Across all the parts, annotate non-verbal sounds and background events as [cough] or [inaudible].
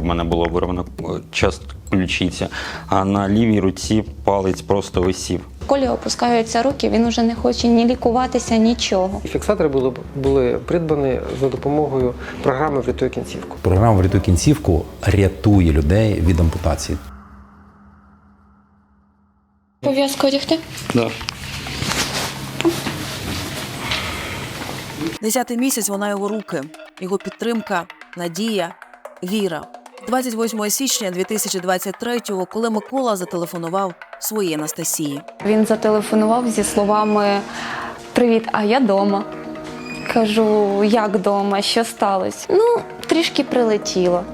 В мене було вирвано е, часть ключиці, а на лівій руці палець просто висів. Колі опускаються руки, він уже не хоче ні лікуватися, нічого. І Фіксатори були, були придбані за допомогою програми «Врятуй кінцівку». Програма «Врятуй кінцівку рятує людей від ампутації. Пов'язку одягти? Да. Десятий місяць вона його руки, його підтримка, надія, віра. 28 січня 2023-го, коли Микола зателефонував своїй Анастасії. Він зателефонував зі словами Привіт, а я дома. Кажу, як дома, що сталося? Ну, трішки прилетіло.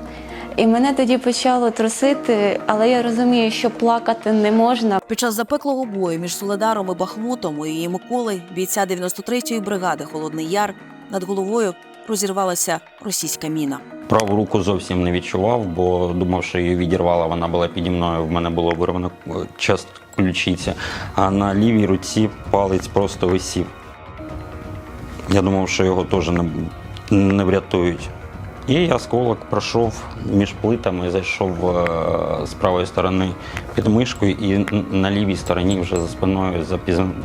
І мене тоді почало трусити, але я розумію, що плакати не можна. Під час запеклого бою між Соледаром і Бахмутом у її Миколи, бійця 93-ї бригади Холодний Яр, над головою розірвалася російська міна. Праву руку зовсім не відчував, бо думав, що її відірвала. Вона була піді мною. В мене було вирвано е, часть ключиці, а на лівій руці палець просто висів. Я думав, що його теж не, не врятують. І я осколок пройшов між плитами, зайшов е, з правої сторони під мишкою, і на лівій стороні вже за спиною за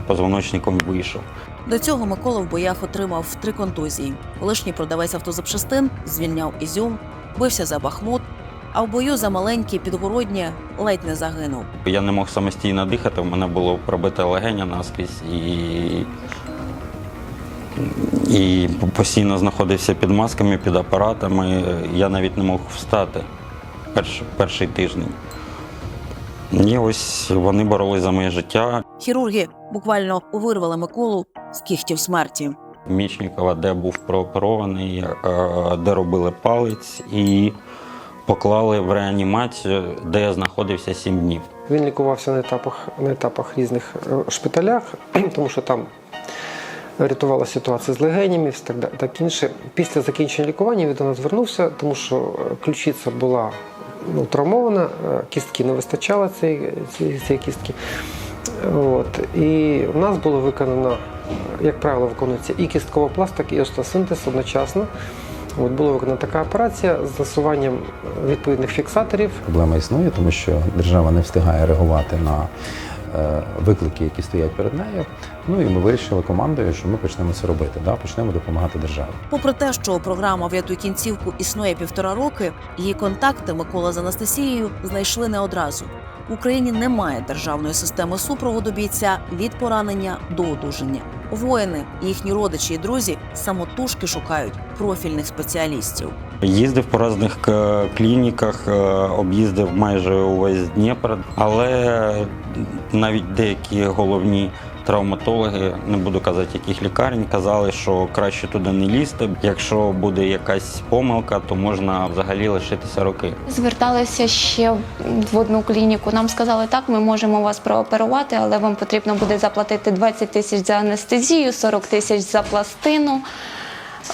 позвоночником вийшов. До цього Микола в боях отримав три контузії. Колишній продавець автозапчастин звільняв Ізюм, бився за Бахмут, а в бою за маленькі підгородні ледь не загинув. Я не мог самостійно дихати, в мене було пробите легеня наскрізь і, і постійно знаходився під масками, під апаратами. Я навіть не мог встати перш, перший тиждень. І ось вони боролись за моє життя. Хірурги буквально вирвали Миколу з кігтів смерті. Мічникова, де був прооперований, е, де робили палець, і поклали в реанімацію, де я знаходився сім днів. Він лікувався на етапах, на етапах різних е, шпиталях, [clears throat] тому що там рятувала ситуація з легенями, так, так інше. Після закінчення лікування він до нас звернувся, тому що е, ключиця була ну, травмована, е, кістки не вистачало цієї, цієї, кістки. От. І в нас було виконано, як правило, виконується і кісткова пластика, і остеосинтез одночасно. От була виконана така операція з засуванням відповідних фіксаторів. Проблема існує, тому що держава не встигає реагувати на виклики, які стоять перед нею. Ну і ми вирішили командою, що ми почнемо це робити. Да? Почнемо допомагати державі. Попри те, що програма «Врятуй кінцівку існує півтора роки, її контакти Микола з Анастасією знайшли не одразу. В Україні немає державної системи супроводу бійця від поранення до одужання. Воїни, їхні родичі і друзі самотужки шукають профільних спеціалістів. Їздив по різних е, клініках, е, об'їздив майже увесь Дніпро, але навіть деякі головні травматологи, не буду казати, яких лікарень, казали, що краще туди не лізти. Якщо буде якась помилка, то можна взагалі лишитися руки. Зверталися ще в одну клініку. Нам сказали, так, ми можемо вас прооперувати, але вам потрібно буде заплатити 20 тисяч за анестезію, 40 тисяч за пластину.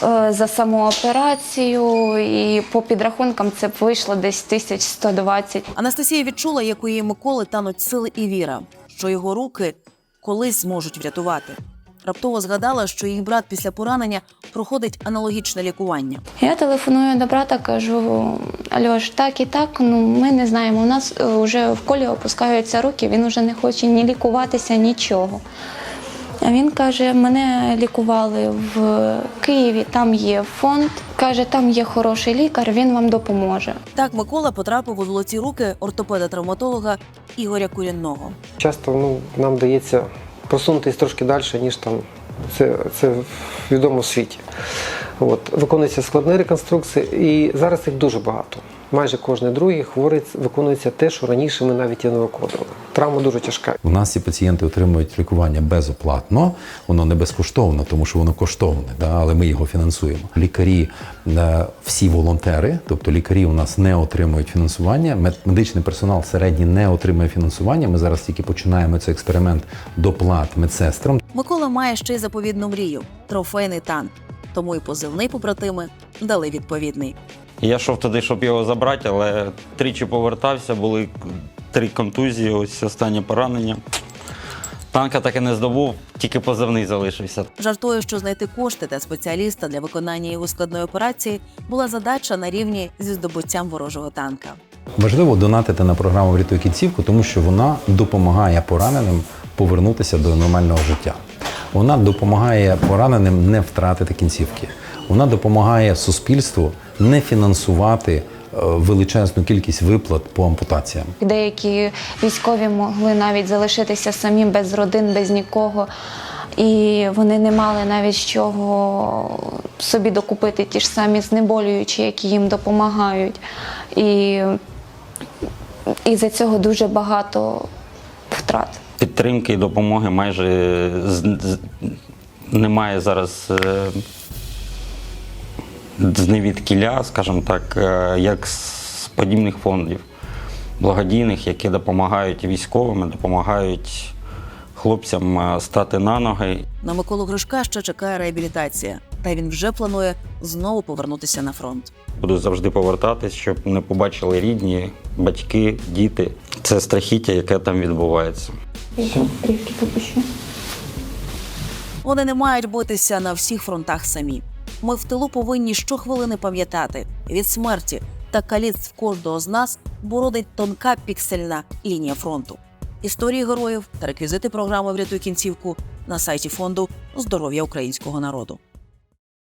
е, За саму операцію і по підрахункам це вийшло десь 1120. Анастасія відчула, як у її Миколи тануть сили і віра, що його руки колись зможуть врятувати. Раптово згадала, що її брат після поранення проходить аналогічне лікування. Я телефоную до брата, кажу: Альош, так і так, ну ми не знаємо. У нас вже в колі опускаються руки, він вже не хоче ні лікуватися, нічого. А він каже: мене лікували в Києві, там є фонд. Каже, там є хороший лікар, він вам допоможе. Так Микола потрапив у золоті руки ортопеда-травматолога Ігоря Курінного. Часто ну, нам вдається просунутись трошки далі, ніж там це, це відомо в світі. От. Виконуються складні реконструкції, і зараз їх дуже багато. Майже кожен другий хворий виконується те, що раніше ми навіть і не виконували. Травма дуже тяжка. У нас ці пацієнти отримують лікування безоплатно, воно не безкоштовно, тому що воно коштовне, да, але ми його фінансуємо. Лікарі е, всі волонтери, тобто лікарі у нас не отримують фінансування. мед- Медичний персонал середній не отримує фінансування. Ми зараз тільки починаємо цей експеримент доплат медсестрам. Микола має ще й заповідну мрію трофейний танк. Тому і позивний побратими дали відповідний. І Я йшов туди, щоб його забрати, але тричі повертався, були три контузії, ось останнє поранення. Танка так і не здобув, тільки позивний залишився. Жартує, що знайти кошти та спеціаліста для виконання його складної операції була задача на рівні зі здобуттям ворожого танка. Важливо донатити на програму «Врятуй кінцівку, тому що вона допомагає пораненим повернутися до нормального життя. Вона допомагає пораненим не втратити кінцівки. Вона допомагає суспільству не фінансувати е, величезну кількість виплат по ампутаціям. Деякі військові могли навіть залишитися самі без родин, без нікого. І вони не мали навіть з чого собі докупити ті ж самі знеболюючі, які їм допомагають. І, і за цього дуже багато втрат. Підтримки і допомоги майже з- з- немає зараз е, з скажімо так, е, як з подібних фондів благодійних, які допомагають військовим, допомагають хлопцям е, стати на ноги На Миколу Гришка ще чекає реабілітація, та він вже планує знову повернутися на фронт. Буду завжди повертатись, щоб не побачили рідні, батьки, діти. Це страхіття, яке там відбувається. Трішки попущу. Вони не мають битися на всіх фронтах самі. Ми в тилу повинні щохвилини пам'ятати від смерті та каліцтв кожного з нас бородить тонка піксельна лінія фронту. Історії героїв та реквізити програми Врятуй кінцівку на сайті фонду Здоров'я українського народу.